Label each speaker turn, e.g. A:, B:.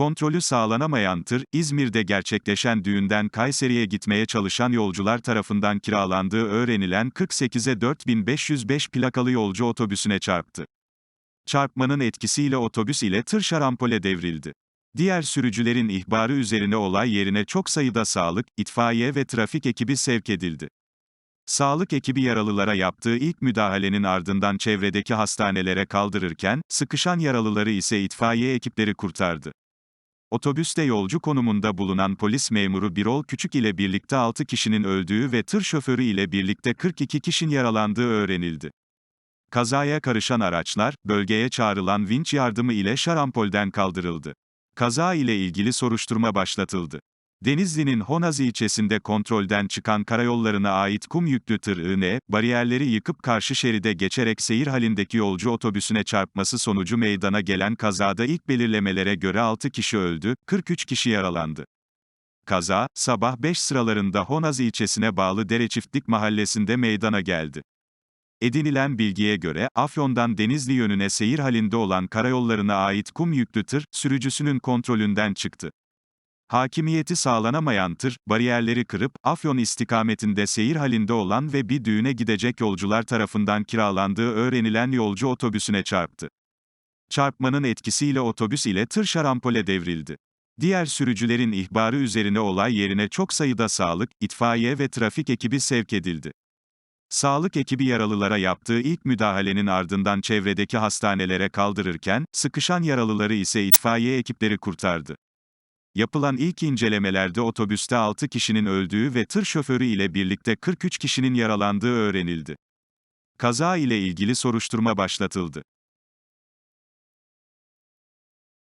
A: Kontrolü sağlanamayan tır, İzmir'de gerçekleşen düğünden Kayseri'ye gitmeye çalışan yolcular tarafından kiralandığı öğrenilen 48'e 4505 plakalı yolcu otobüsüne çarptı. Çarpmanın etkisiyle otobüs ile tır şarampole devrildi. Diğer sürücülerin ihbarı üzerine olay yerine çok sayıda sağlık, itfaiye ve trafik ekibi sevk edildi. Sağlık ekibi yaralılara yaptığı ilk müdahalenin ardından çevredeki hastanelere kaldırırken, sıkışan yaralıları ise itfaiye ekipleri kurtardı. Otobüste yolcu konumunda bulunan polis memuru Birol Küçük ile birlikte 6 kişinin öldüğü ve tır şoförü ile birlikte 42 kişinin yaralandığı öğrenildi. Kazaya karışan araçlar, bölgeye çağrılan vinç yardımı ile şarampolden kaldırıldı. Kaza ile ilgili soruşturma başlatıldı. Denizli'nin Honaz ilçesinde kontrolden çıkan karayollarına ait kum yüklü tır IN, bariyerleri yıkıp karşı şeride geçerek seyir halindeki yolcu otobüsüne çarpması sonucu meydana gelen kazada ilk belirlemelere göre 6 kişi öldü, 43 kişi yaralandı. Kaza, sabah 5 sıralarında Honaz ilçesine bağlı Dereçiftlik mahallesinde meydana geldi. Edinilen bilgiye göre, Afyon'dan Denizli yönüne seyir halinde olan karayollarına ait kum yüklü tır, sürücüsünün kontrolünden çıktı. Hakimiyeti sağlanamayan tır, bariyerleri kırıp, Afyon istikametinde seyir halinde olan ve bir düğüne gidecek yolcular tarafından kiralandığı öğrenilen yolcu otobüsüne çarptı. Çarpmanın etkisiyle otobüs ile tır şarampole devrildi. Diğer sürücülerin ihbarı üzerine olay yerine çok sayıda sağlık, itfaiye ve trafik ekibi sevk edildi. Sağlık ekibi yaralılara yaptığı ilk müdahalenin ardından çevredeki hastanelere kaldırırken, sıkışan yaralıları ise itfaiye ekipleri kurtardı. Yapılan ilk incelemelerde otobüste 6 kişinin öldüğü ve tır şoförü ile birlikte 43 kişinin yaralandığı öğrenildi. Kaza ile ilgili soruşturma başlatıldı.